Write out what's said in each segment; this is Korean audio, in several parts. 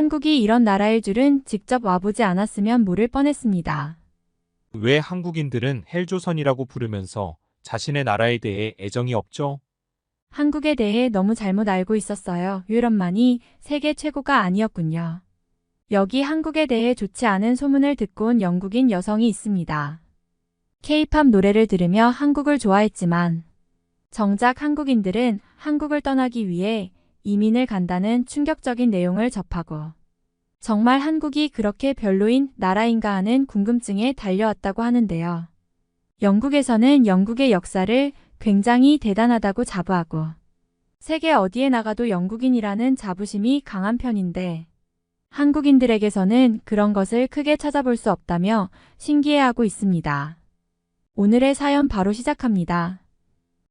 한국이 이런 나라일 줄은 직접 와보지 않았으면 모를 뻔했습니다. 왜 한국인들은 헬조선이라고 부르면서 자신의 나라에 대해 애정이 없죠? 한국에 대해 너무 잘못 알고 있었어요. 유럽만이 세계 최고가 아니었군요. 여기 한국에 대해 좋지 않은 소문을 듣고 온 영국인 여성이 있습니다. 케이팝 노래를 들으며 한국을 좋아했지만 정작 한국인들은 한국을 떠나기 위해 이민을 간다는 충격적인 내용을 접하고 정말 한국이 그렇게 별로인 나라인가 하는 궁금증에 달려왔다고 하는데요. 영국에서는 영국의 역사를 굉장히 대단하다고 자부하고 세계 어디에 나가도 영국인이라는 자부심이 강한 편인데 한국인들에게서는 그런 것을 크게 찾아볼 수 없다며 신기해하고 있습니다. 오늘의 사연 바로 시작합니다.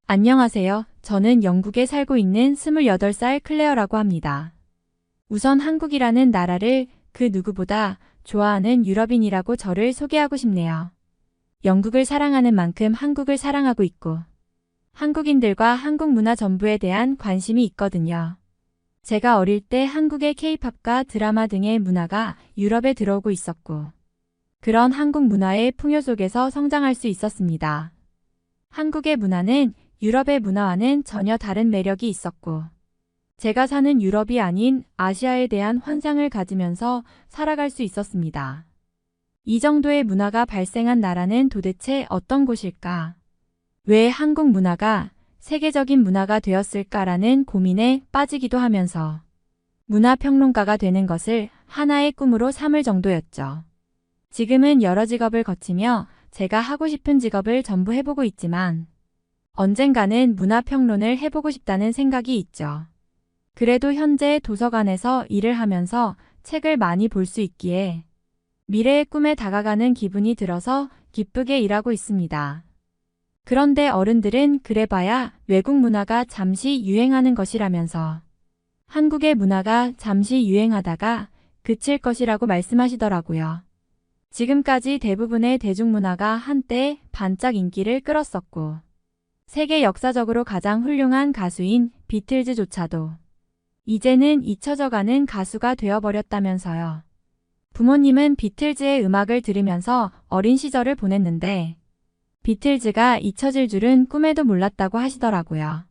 안녕하세요. 저는 영국에 살고 있는 28살 클레어라고 합니다. 우선 한국이라는 나라를 그 누구보다 좋아하는 유럽인이라고 저를 소개하고 싶네요. 영국을 사랑하는 만큼 한국을 사랑하고 있고 한국인들과 한국 문화 전부에 대한 관심이 있거든요. 제가 어릴 때 한국의 케이팝과 드라마 등의 문화가 유럽에 들어오고 있었고 그런 한국 문화의 풍요 속에서 성장할 수 있었습니다. 한국의 문화는 유럽의 문화와는 전혀 다른 매력이 있었고 제가 사는 유럽이 아닌 아시아에 대한 환상을 가지면서 살아갈 수 있었습니다. 이 정도의 문화가 발생한 나라는 도대체 어떤 곳일까? 왜 한국 문화가 세계적인 문화가 되었을까라는 고민에 빠지기도 하면서 문화평론가가 되는 것을 하나의 꿈으로 삼을 정도였죠. 지금은 여러 직업을 거치며 제가 하고 싶은 직업을 전부 해보고 있지만 언젠가는 문화평론을 해보고 싶다는 생각이 있죠. 그래도 현재 도서관에서 일을 하면서 책을 많이 볼 수 있기에 미래의 꿈에 다가가는 기분이 들어서 기쁘게 일하고 있습니다. 그런데 어른들은 그래봐야 외국 문화가 잠시 유행하는 것이라면서 한국의 문화가 잠시 유행하다가 그칠 것이라고 말씀하시더라고요. 지금까지 대부분의 대중문화가 한때 반짝 인기를 끌었었고 세계 역사적으로 가장 훌륭한 가수인 비틀즈조차도 이제는 잊혀져가는 가수가 되어버렸다면서요. 부모님은 비틀즈의 음악을 들으면서 어린 시절을 보냈는데 비틀즈가 잊혀질 줄은 꿈에도 몰랐다고 하시더라고요.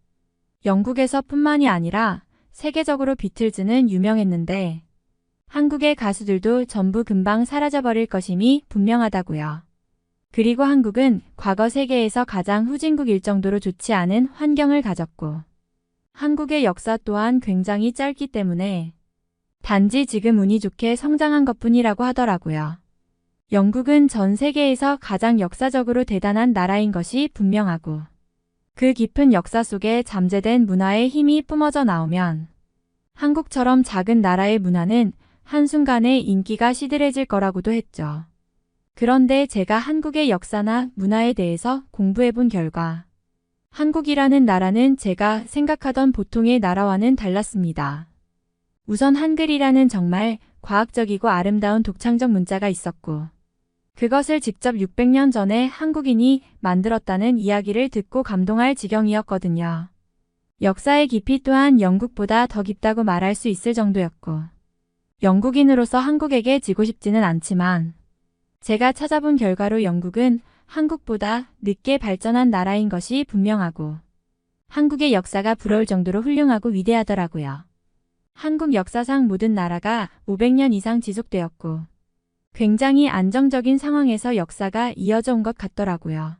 영국에서 뿐만이 아니라 세계적으로 비틀즈는 유명했는데 한국의 가수들도 전부 금방 사라져버릴 것임이 분명하다고요. 그리고 한국은 과거 세계에서 가장 후진국일 정도로 좋지 않은 환경을 가졌고 한국의 역사 또한 굉장히 짧기 때문에 단지 지금 운이 좋게 성장한 것 뿐이라고 하더라고요. 영국은 전 세계에서 가장 역사적으로 대단한 나라인 것이 분명하고 그 깊은 역사 속에 잠재된 문화의 힘이 뿜어져 나오면 한국처럼 작은 나라의 문화는 한순간에 인기가 시들해질 거라고도 했죠. 그런데 제가 한국의 역사나 문화에 대해서 공부해 본 결과 한국이라는 나라는 제가 생각하던 보통의 나라와는 달랐습니다. 우선 한글이라는 정말 과학적이고 아름다운 독창적 문자가 있었고 그것을 직접 600년 전에 한국인이 만들었다는 이야기를 듣고 감동할 지경이었거든요. 역사의 깊이 또한 영국보다 더 깊다고 말할 수 있을 정도였고 영국인으로서 한국에게 지고 싶지는 않지만 제가 찾아본 결과로 영국은 한국보다 늦게 발전한 나라인 것이 분명하고 한국의 역사가 부러울 정도로 훌륭하고 위대하더라고요. 한국 역사상 모든 나라가 500년 이상 지속되었고 굉장히 안정적인 상황에서 역사가 이어져 온 것 같더라고요.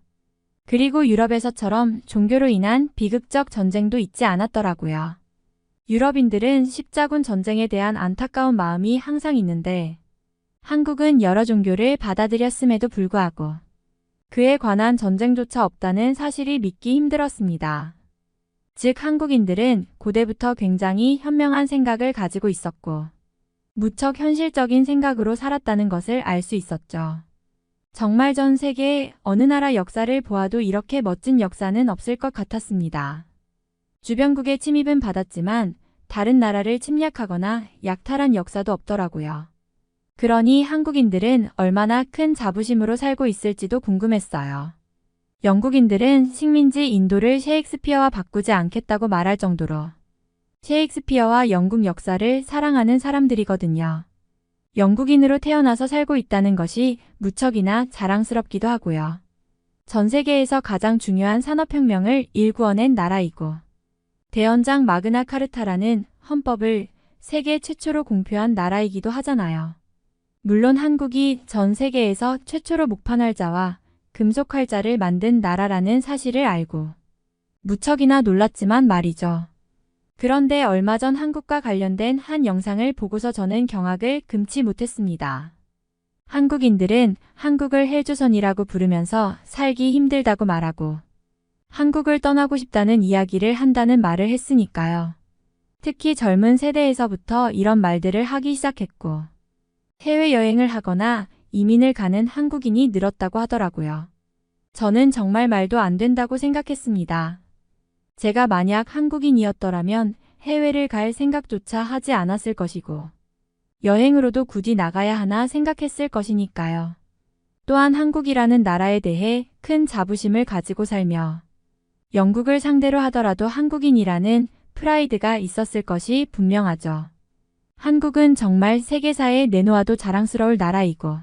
그리고 유럽에서처럼 종교로 인한 비극적 전쟁도 있지 않았더라고요. 유럽인들은 십자군 전쟁에 대한 안타까운 마음이 항상 있는데 한국은 여러 종교를 받아들였음에도 불구하고 그에 관한 전쟁조차 없다는 사실이 믿기 힘들었습니다. 즉 한국인들은 고대부터 굉장히 현명한 생각을 가지고 있었고 무척 현실적인 생각으로 살았다는 것을 알 수 있었죠. 정말 전 세계 어느 나라 역사를 보아도 이렇게 멋진 역사는 없을 것 같았습니다. 주변국의 침입은 받았지만 다른 나라를 침략하거나 약탈한 역사도 없더라고요. 그러니 한국인들은 얼마나 큰 자부심으로 살고 있을지도 궁금했어요. 영국인들은 식민지 인도를 셰익스피어와 바꾸지 않겠다고 말할 정도로 셰익스피어와 영국 역사를 사랑하는 사람들이거든요. 영국인으로 태어나서 살고 있다는 것이 무척이나 자랑스럽기도 하고요. 전 세계에서 가장 중요한 산업혁명을 일구어낸 나라이고, 대연장 마그나 카르타라는 헌법을 세계 최초로 공표한 나라이기도 하잖아요. 물론 한국이 전 세계에서 최초로 목판활자와 금속활자를 만든 나라라는 사실을 알고 무척이나 놀랐지만 말이죠. 그런데 얼마 전 한국과 관련된 한 영상을 보고서 저는 경악을 금치 못했습니다. 한국인들은 한국을 헬조선이라고 부르면서 살기 힘들다고 말하고 한국을 떠나고 싶다는 이야기를 한다는 말을 했으니까요. 특히 젊은 세대에서부터 이런 말들을 하기 시작했고 해외여행을 하거나 이민을 가는 한국인이 늘었다고 하더라고요. 저는 정말 말도 안 된다고 생각했습니다. 제가 만약 한국인이었더라면 해외를 갈 생각조차 하지 않았을 것이고, 여행으로도 굳이 나가야 하나 생각했을 것이니까요. 또한 한국이라는 나라에 대해 큰 자부심을 가지고 살며, 영국을 상대로 하더라도 한국인이라는 프라이드가 있었을 것이 분명하죠. 한국은 정말 세계사에 내놓아도 자랑스러울 나라이고,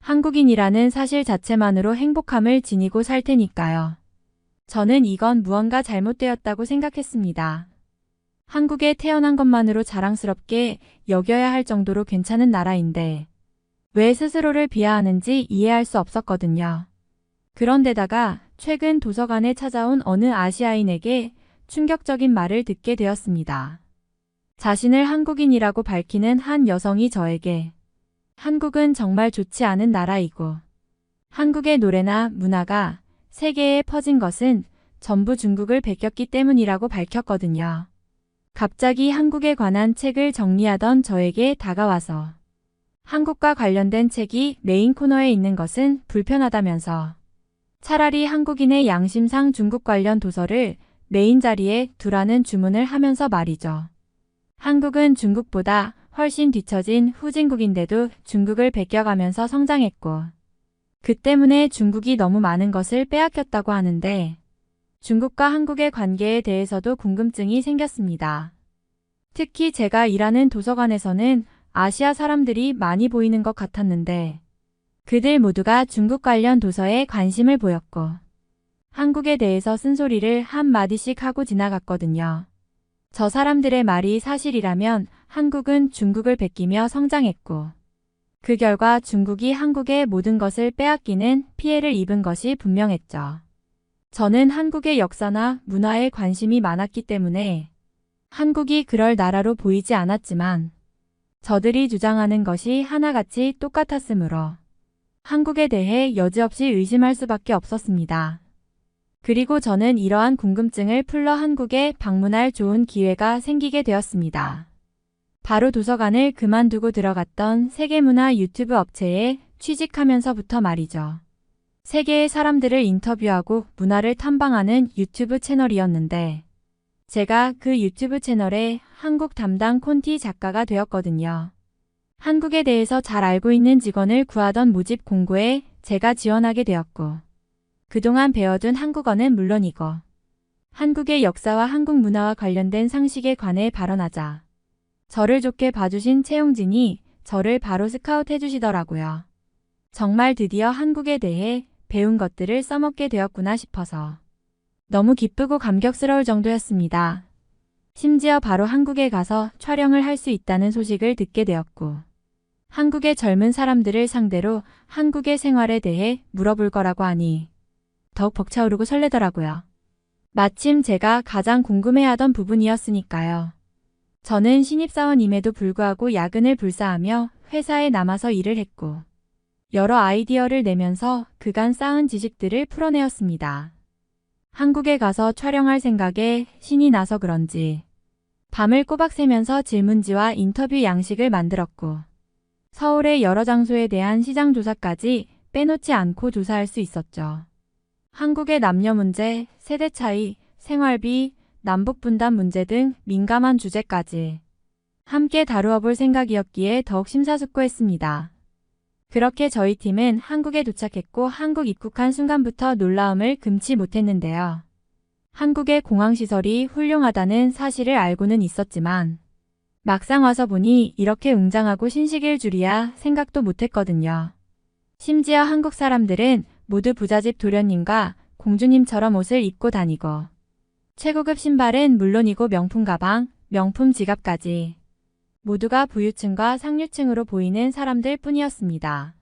한국인이라는 사실 자체만으로 행복함을 지니고 살 테니까요. 저는 이건 무언가 잘못되었다고 생각했습니다. 한국에 태어난 것만으로 자랑스럽게 여겨야 할 정도로 괜찮은 나라인데 왜 스스로를 비하하는지 이해할 수 없었거든요. 그런데다가 최근 도서관에 찾아온 어느 아시아인에게 충격적인 말을 듣게 되었습니다. 자신을 한국인이라고 밝히는 한 여성이 저에게 한국은 정말 좋지 않은 나라이고 한국의 노래나 문화가 세계에 퍼진 것은 전부 중국을 베꼈기 때문이라고 밝혔거든요. 갑자기 한국에 관한 책을 정리하던 저에게 다가와서 한국과 관련된 책이 메인 코너에 있는 것은 불편하다면서 차라리 한국인의 양심상 중국 관련 도서를 메인 자리에 두라는 주문을 하면서 말이죠. 한국은 중국보다 훨씬 뒤처진 후진국인데도 중국을 베껴가면서 성장했고 그 때문에 중국이 너무 많은 것을 빼앗겼다고 하는데 중국과 한국의 관계에 대해서도 궁금증이 생겼습니다. 특히 제가 일하는 도서관에서는 아시아 사람들이 많이 보이는 것 같았는데 그들 모두가 중국 관련 도서에 관심을 보였고 한국에 대해서 쓴소리를 한마디씩 하고 지나갔거든요. 저 사람들의 말이 사실이라면 한국은 중국을 베끼며 성장했고 그 결과 중국이 한국의 모든 것을 빼앗기는 피해를 입은 것이 분명했죠. 저는 한국의 역사나 문화에 관심이 많았기 때문에 한국이 그럴 나라로 보이지 않았지만 저들이 주장하는 것이 하나같이 똑같았으므로 한국에 대해 여지없이 의심할 수밖에 없었습니다. 그리고 저는 이러한 궁금증을 풀러 한국에 방문할 좋은 기회가 생기게 되었습니다. 바로 도서관을 그만두고 들어갔던 세계문화 유튜브 업체에 취직하면서부터 말이죠. 세계의 사람들을 인터뷰하고 문화를 탐방하는 유튜브 채널이었는데 제가 그 유튜브 채널의 한국 담당 콘티 작가가 되었거든요. 한국에 대해서 잘 알고 있는 직원을 구하던 모집 공고에 제가 지원하게 되었고 그동안 배워둔 한국어는 물론이고 한국의 역사와 한국 문화와 관련된 상식에 관해 발언하자 저를 좋게 봐주신 채용진이 저를 바로 스카웃 해주시더라고요. 정말 드디어 한국에 대해 배운 것들을 써먹게 되었구나 싶어서 너무 기쁘고 감격스러울 정도였습니다. 심지어 바로 한국에 가서 촬영을 할 수 있다는 소식을 듣게 되었고 한국의 젊은 사람들을 상대로 한국의 생활에 대해 물어볼 거라고 하니 더욱 벅차오르고 설레더라고요. 마침 제가 가장 궁금해하던 부분이었으니까요. 저는 신입사원임에도 불구하고 야근을 불사하며 회사에 남아서 일을 했고 여러 아이디어를 내면서 그간 쌓은 지식들을 풀어내었습니다. 한국에 가서 촬영할 생각에 신이 나서 그런지 밤을 꼬박 새면서 질문지와 인터뷰 양식을 만들었고 서울의 여러 장소에 대한 시장 조사까지 빼놓지 않고 조사할 수 있었죠. 한국의 남녀 문제, 세대 차이, 생활비, 남북 분단 문제 등 민감한 주제까지 함께 다루어 볼 생각이었기에 더욱 심사숙고했습니다. 그렇게 저희 팀은 한국에 도착했고 한국 입국한 순간부터 놀라움을 금치 못했는데요. 한국의 공항시설이 훌륭하다는 사실을 알고는 있었지만 막상 와서 보니 이렇게 웅장하고 신식일 줄이야 생각도 못했거든요. 심지어 한국 사람들은 모두 부잣집 도련님과 공주님처럼 옷을 입고 다니고 최고급 신발은 물론이고 명품 가방, 명품 지갑까지 모두가 부유층과 상류층으로 보이는 사람들 뿐이었습니다.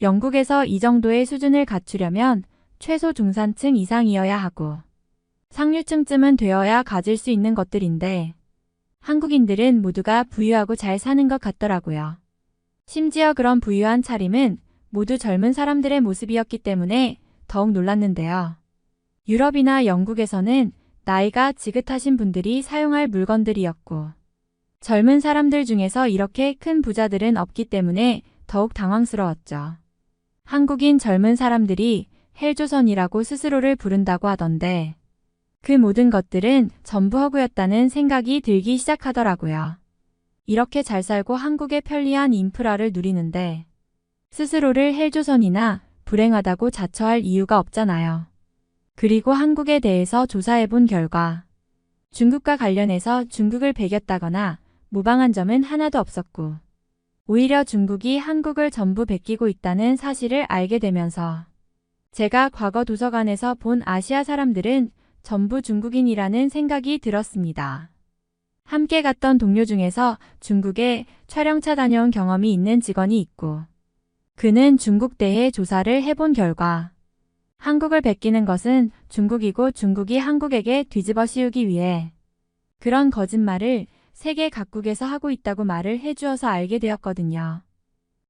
영국에서 이 정도의 수준을 갖추려면 최소 중산층 이상이어야 하고 상류층쯤은 되어야 가질 수 있는 것들인데 한국인들은 모두가 부유하고 잘 사는 것 같더라고요. 심지어 그런 부유한 차림은 모두 젊은 사람들의 모습이었기 때문에 더욱 놀랐는데요. 유럽이나 영국에서는 나이가 지긋하신 분들이 사용할 물건들이었고 젊은 사람들 중에서 이렇게 큰 부자들은 없기 때문에 더욱 당황스러웠죠. 한국인 젊은 사람들이 헬조선이라고 스스로를 부른다고 하던데 그 모든 것들은 전부 허구였다는 생각이 들기 시작하더라고요. 이렇게 잘 살고 한국의 편리한 인프라를 누리는데 스스로를 헬조선이나 불행하다고 자처할 이유가 없잖아요. 그리고 한국에 대해서 조사해 본 결과 중국과 관련해서 중국을 배겼다거나 모방한 점은 하나도 없었고 오히려 중국이 한국을 전부 베끼고 있다는 사실을 알게 되면서 제가 과거 도서관에서 본 아시아 사람들은 전부 중국인이라는 생각이 들었습니다. 함께 갔던 동료 중에서 중국에 촬영차 다녀온 경험이 있는 직원이 있고 그는 중국 대해 조사를 해본 결과 한국을 베끼는 것은 중국이고 중국이 한국에게 뒤집어 씌우기 위해 그런 거짓말을 세계 각국에서 하고 있다고 말을 해주어서 알게 되었거든요.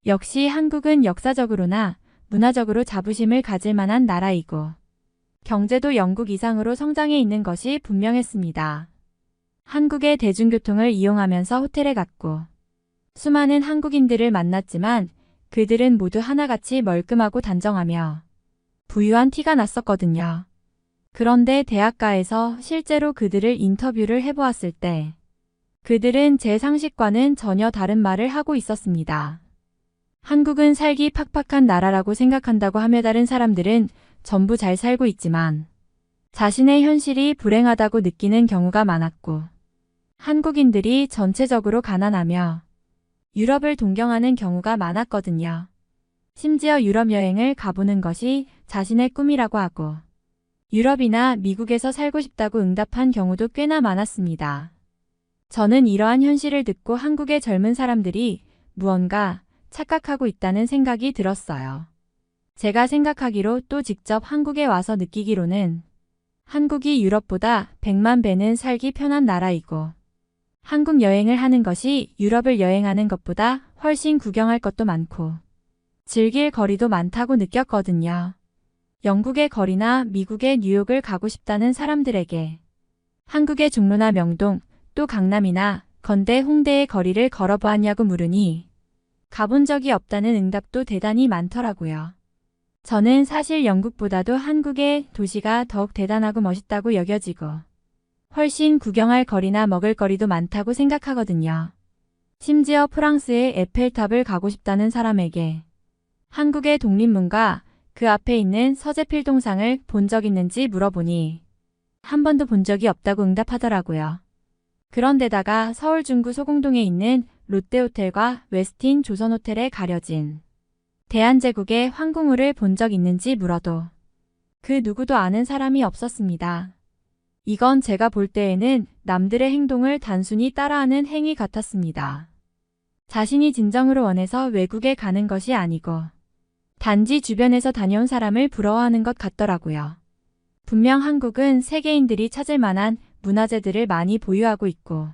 역시 한국은 역사적으로나 문화적으로 자부심을 가질 만한 나라이고 경제도 영국 이상으로 성장해 있는 것이 분명했습니다. 한국의 대중교통을 이용하면서 호텔에 갔고 수많은 한국인들을 만났지만 그들은 모두 하나같이 멀끔하고 단정하며 부유한 티가 났었거든요. 그런데 대학가에서 실제로 그들을 인터뷰를 해보았을 때 그들은 제 상식과는 전혀 다른 말을 하고 있었습니다. 한국은 살기 팍팍한 나라라고 생각한다고 하며 다른 사람들은 전부 잘 살고 있지만 자신의 현실이 불행하다고 느끼는 경우가 많았고 한국인들이 전체적으로 가난하며 유럽을 동경하는 경우가 많았거든요. 심지어 유럽 여행을 가보는 것이 자신의 꿈이라고 하고 유럽이나 미국에서 살고 싶다고 응답한 경우도 꽤나 많았습니다. 저는 이러한 현실을 듣고 한국의 젊은 사람들이 무언가 착각하고 있다는 생각이 들었어요. 제가 생각하기로 또 직접 한국에 와서 느끼기로는 한국이 유럽보다 100만 배는 살기 편한 나라이고 한국 여행을 하는 것이 유럽을 여행하는 것보다 훨씬 구경할 것도 많고 즐길 거리도 많다고 느꼈거든요. 영국의 거리나 미국의 뉴욕을 가고 싶다는 사람들에게 한국의 종로나 명동 또 강남이나 건대 홍대의 거리를 걸어보았냐고 물으니 가본 적이 없다는 응답도 대단히 많더라고요. 저는 사실 영국보다도 한국의 도시가 더욱 대단하고 멋있다고 여겨지고 훨씬 구경할 거리나 먹을 거리도 많다고 생각하거든요. 심지어 프랑스의 에펠탑을 가고 싶다는 사람에게 한국의 독립문과 그 앞에 있는 서재필 동상을 본 적 있는지 물어보니 한 번도 본 적이 없다고 응답하더라고요. 그런데다가 서울 중구 소공동에 있는 롯데호텔과 웨스틴 조선호텔에 가려진 대한제국의 황궁우를 본 적 있는지 물어도 그 누구도 아는 사람이 없었습니다. 이건 제가 볼 때에는 남들의 행동을 단순히 따라하는 행위 같았습니다. 자신이 진정으로 원해서 외국에 가는 것이 아니고 단지 주변에서 다녀온 사람을 부러워하는 것 같더라고요. 분명 한국은 세계인들이 찾을 만한 문화재들을 많이 보유하고 있고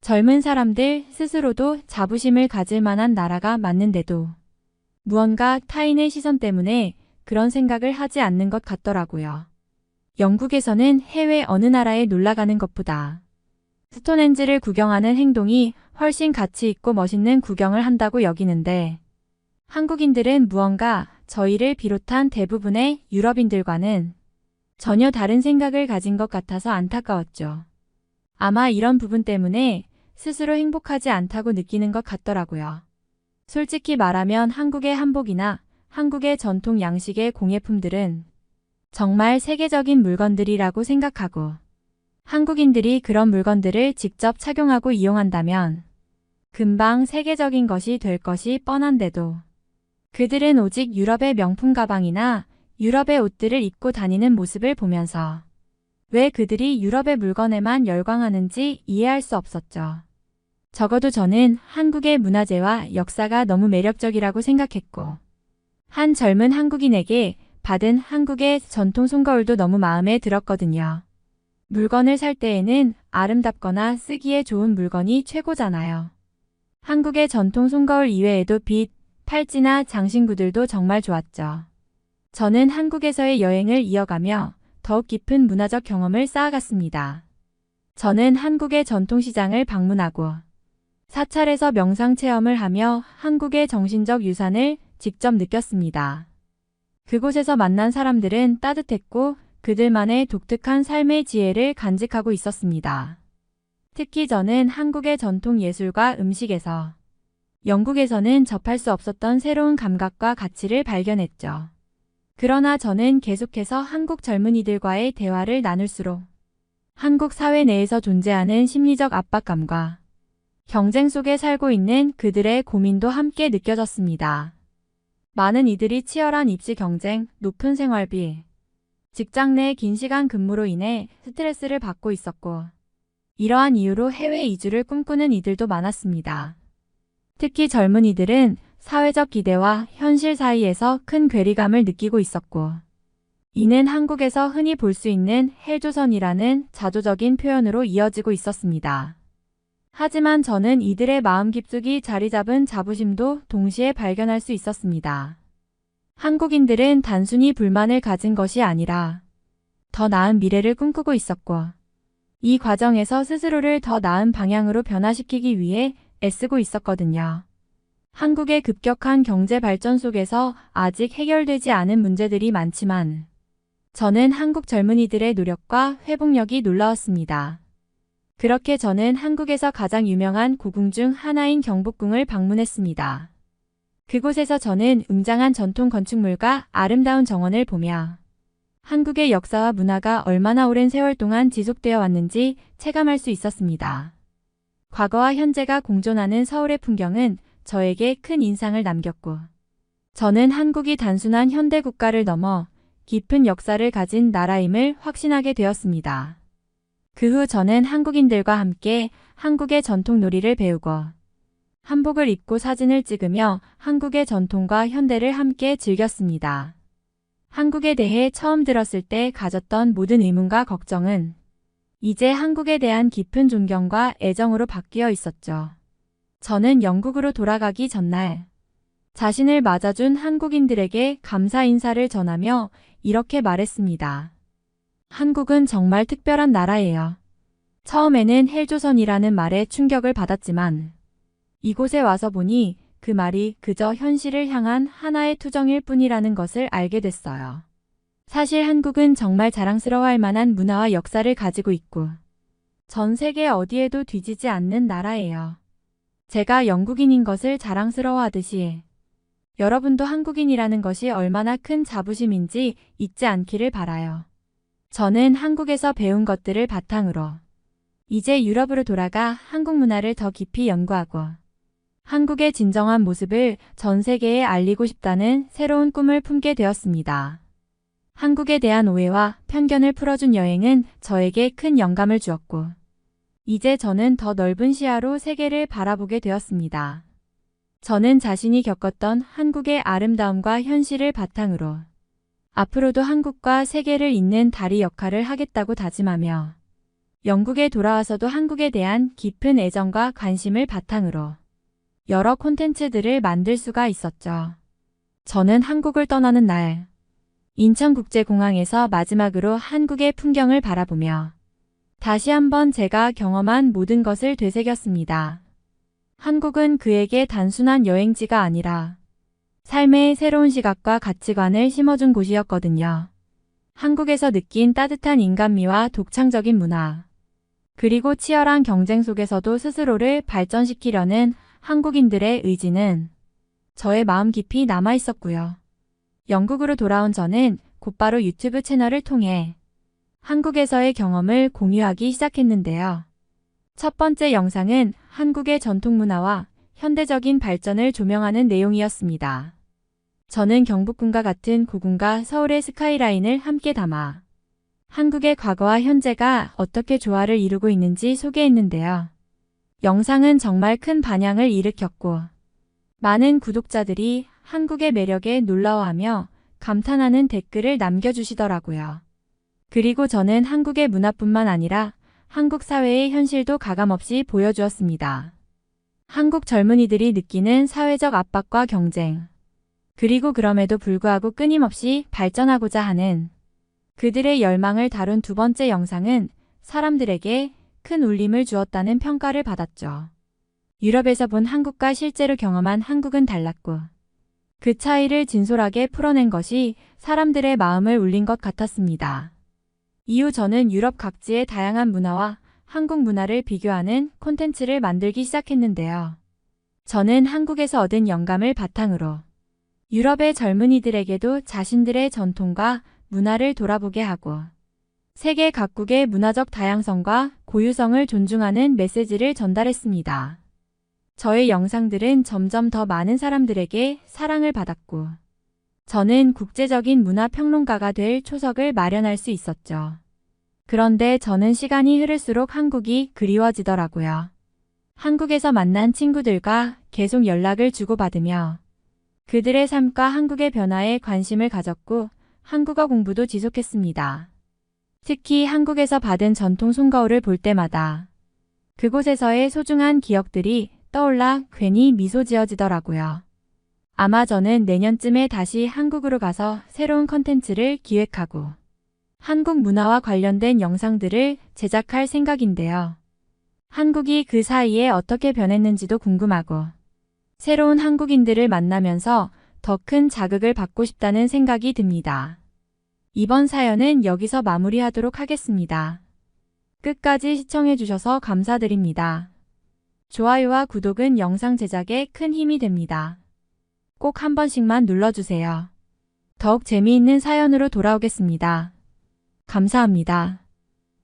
젊은 사람들 스스로도 자부심을 가질 만한 나라가 맞는데도 무언가 타인의 시선 때문에 그런 생각을 하지 않는 것 같더라고요. 영국에서는 해외 어느 나라에 놀러가는 것보다 스톤헨지를 구경하는 행동이 훨씬 가치 있고 멋있는 구경을 한다고 여기는데 한국인들은 무언가 저희를 비롯한 대부분의 유럽인들과는 전혀 다른 생각을 가진 것 같아서 안타까웠죠. 아마 이런 부분 때문에 스스로 행복하지 않다고 느끼는 것 같더라고요. 솔직히 말하면 한국의 한복이나 한국의 전통 양식의 공예품들은 정말 세계적인 물건들이라고 생각하고 한국인들이 그런 물건들을 직접 착용하고 이용한다면 금방 세계적인 것이 될 것이 뻔한데도 그들은 오직 유럽의 명품 가방이나 유럽의 옷들을 입고 다니는 모습을 보면서 왜 그들이 유럽의 물건에만 열광하는지 이해할 수 없었죠. 적어도 저는 한국의 문화재와 역사가 너무 매력적이라고 생각했고, 한 젊은 한국인에게 받은 한국의 전통 손거울도 너무 마음에 들었거든요. 물건을 살 때에는 아름답거나 쓰기에 좋은 물건이 최고잖아요. 한국의 전통 손거울 이외에도 빛, 팔찌나 장신구들도 정말 좋았죠. 저는 한국에서의 여행을 이어가며 더욱 깊은 문화적 경험을 쌓아갔습니다. 저는 한국의 전통시장을 방문하고 사찰에서 명상 체험을 하며 한국의 정신적 유산을 직접 느꼈습니다. 그곳에서 만난 사람들은 따뜻했고 그들만의 독특한 삶의 지혜를 간직하고 있었습니다. 특히 저는 한국의 전통 예술과 음식에서 영국에서는 접할 수 없었던 새로운 감각과 가치를 발견했죠. 그러나 저는 계속해서 한국 젊은이들과의 대화를 나눌수록 한국 사회 내에서 존재하는 심리적 압박감과 경쟁 속에 살고 있는 그들의 고민도 함께 느껴졌습니다. 많은 이들이 치열한 입시 경쟁, 높은 생활비, 직장 내 긴 시간 근무로 인해 스트레스를 받고 있었고, 이러한 이유로 해외 이주를 꿈꾸는 이들도 많았습니다. 특히 젊은 이들은 사회적 기대와 현실 사이에서 큰 괴리감을 느끼고 있었고, 이는 한국에서 흔히 볼 수 있는 헬조선이라는 자조적인 표현으로 이어지고 있었습니다. 하지만 저는 이들의 마음 깊숙이 자리 잡은 자부심도 동시에 발견할 수 있었습니다. 한국인들은 단순히 불만을 가진 것이 아니라 더 나은 미래를 꿈꾸고 있었고, 이 과정에서 스스로를 더 나은 방향으로 변화시키기 위해 애쓰고 있었거든요. 한국의 급격한 경제 발전 속에서 아직 해결되지 않은 문제들이 많지만 저는 한국 젊은이들의 노력과 회복력이 놀라웠습니다. 그렇게 저는 한국에서 가장 유명한 고궁 중 하나인 경복궁을 방문했습니다. 그곳에서 저는 웅장한 전통 건축물과 아름다운 정원을 보며 한국의 역사와 문화가 얼마나 오랜 세월 동안 지속되어 왔는지 체감할 수 있었습니다. 과거와 현재가 공존하는 서울의 풍경은 저에게 큰 인상을 남겼고, 저는 한국이 단순한 현대 국가를 넘어 깊은 역사를 가진 나라임을 확신하게 되었습니다. 그 후 저는 한국인들과 함께 한국의 전통 놀이를 배우고, 한복을 입고 사진을 찍으며 한국의 전통과 현대를 함께 즐겼습니다. 한국에 대해 처음 들었을 때 가졌던 모든 의문과 걱정은 이제 한국에 대한 깊은 존경과 애정으로 바뀌어 있었죠. 저는 영국으로 돌아가기 전날 자신을 맞아준 한국인들에게 감사 인사를 전하며 이렇게 말했습니다. 한국은 정말 특별한 나라예요. 처음에는 헬조선이라는 말에 충격을 받았지만 이곳에 와서 보니 그 말이 그저 현실을 향한 하나의 투정일 뿐이라는 것을 알게 됐어요. 사실 한국은 정말 자랑스러워할 만한 문화와 역사를 가지고 있고 전 세계 어디에도 뒤지지 않는 나라예요. 제가 영국인인 것을 자랑스러워하듯이 여러분도 한국인이라는 것이 얼마나 큰 자부심인지 잊지 않기를 바라요. 저는 한국에서 배운 것들을 바탕으로 이제 유럽으로 돌아가 한국 문화를 더 깊이 연구하고 한국의 진정한 모습을 전 세계에 알리고 싶다는 새로운 꿈을 품게 되었습니다. 한국에 대한 오해와 편견을 풀어준 여행은 저에게 큰 영감을 주었고, 이제 저는 더 넓은 시야로 세계를 바라보게 되었습니다. 저는 자신이 겪었던 한국의 아름다움과 현실을 바탕으로 앞으로도 한국과 세계를 잇는 다리 역할을 하겠다고 다짐하며 영국에 돌아와서도 한국에 대한 깊은 애정과 관심을 바탕으로 여러 콘텐츠들을 만들 수가 있었죠. 저는 한국을 떠나는 날, 인천국제공항에서 마지막으로 한국의 풍경을 바라보며 다시 한번 제가 경험한 모든 것을 되새겼습니다. 한국은 그에게 단순한 여행지가 아니라 삶의 새로운 시각과 가치관을 심어준 곳이었거든요. 한국에서 느낀 따뜻한 인간미와 독창적인 문화, 그리고 치열한 경쟁 속에서도 스스로를 발전시키려는 한국인들의 의지는 저의 마음 깊이 남아 있었고요. 영국으로 돌아온 저는 곧바로 유튜브 채널을 통해 한국에서의 경험을 공유하기 시작했는데요. 첫 번째 영상은 한국의 전통 문화와 현대적인 발전을 조명하는 내용이었습니다. 저는 경복궁과 같은 고궁과 서울의 스카이라인을 함께 담아 한국의 과거와 현재가 어떻게 조화를 이루고 있는지 소개했는데요. 영상은 정말 큰 반향을 일으켰고 많은 구독자들이 한국의 매력에 놀라워하며 감탄하는 댓글을 남겨주시더라고요. 그리고 저는 한국의 문화뿐만 아니라 한국 사회의 현실도 가감없이 보여주었습니다. 한국 젊은이들이 느끼는 사회적 압박과 경쟁, 그리고 그럼에도 불구하고 끊임없이 발전하고자 하는 그들의 열망을 다룬 두 번째 영상은 사람들에게 큰 울림을 주었다는 평가를 받았죠. 유럽에서 본 한국과 실제로 경험한 한국은 달랐고 그 차이를 진솔하게 풀어낸 것이 사람들의 마음을 울린 것 같았습니다. 이후 저는 유럽 각지의 다양한 문화와 한국 문화를 비교하는 콘텐츠를 만들기 시작했는데요. 저는 한국에서 얻은 영감을 바탕으로 유럽의 젊은이들에게도 자신들의 전통과 문화를 돌아보게 하고 세계 각국의 문화적 다양성과 고유성을 존중하는 메시지를 전달했습니다. 저의 영상들은 점점 더 많은 사람들에게 사랑을 받았고 저는 국제적인 문화 평론가가 될 초석을 마련할 수 있었죠. 그런데 저는 시간이 흐를수록 한국이 그리워지더라고요. 한국에서 만난 친구들과 계속 연락을 주고받으며 그들의 삶과 한국의 변화에 관심을 가졌고 한국어 공부도 지속했습니다. 특히 한국에서 받은 전통 손거울을 볼 때마다 그곳에서의 소중한 기억들이 떠올라 괜히 미소 지어지더라고요. 아마 저는 내년쯤에 다시 한국으로 가서 새로운 컨텐츠를 기획하고 한국 문화와 관련된 영상들을 제작할 생각인데요. 한국이 그 사이에 어떻게 변했는지도 궁금하고 새로운 한국인들을 만나면서 더 큰 자극을 받고 싶다는 생각이 듭니다. 이번 사연은 여기서 마무리하도록 하겠습니다. 끝까지 시청해주셔서 감사드립니다. 좋아요와 구독은 영상 제작에 큰 힘이 됩니다. 꼭 한 번씩만 눌러주세요. 더욱 재미있는 사연으로 돌아오겠습니다. 감사합니다.